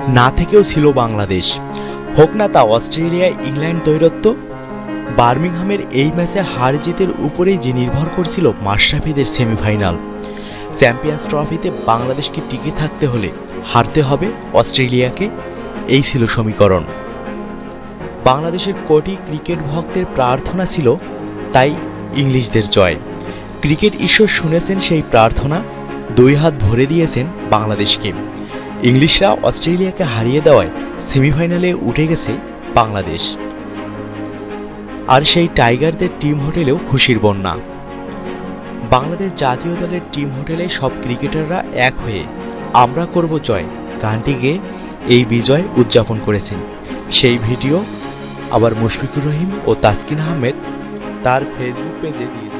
না থেকেও ছিল বাংলাদেশ। হোক না তা, অস্ট্রেলিয়া, ইংল্যান্ড দৈরত্ব বার্মিংহামের এই ম্যাচে হার জিতের উপরেই যে নির্ভর করছিল মাশরাফিদের সেমিফাইনাল। চ্যাম্পিয়ন্স ট্রফিতে বাংলাদেশকে টিকে থাকতে হলে হারতে হবে অস্ট্রেলিয়াকে, এই ছিল সমীকরণ। বাংলাদেশের কোটি ক্রিকেট ভক্তের প্রার্থনা ছিল, তাই ইংলিশদের জয়। ক্রিকেট ঈশ্বর শুনেছেন সেই প্রার্থনা, দুই হাত ভরে দিয়েছেন বাংলাদেশকে। ইংলিশরা অস্ট্রেলিয়াকে হারিয়ে দেওয়ায় সেমিফাইনালে উঠে গেছে বাংলাদেশ। আর সেই টাইগারদের টিম হোটেলেও খুশির বন্যা। বাংলাদেশ জাতীয় দলের টিম হোটেলে সব ক্রিকেটাররা এক হয়ে আমরা করব জয় গানটি গেয়ে এই বিজয় উদযাপন করেছেন। সেই ভিডিও আবার মুশফিকুর রহিম ও তাসকিন আহমেদ তার ফেসবুক পেজে দিয়ে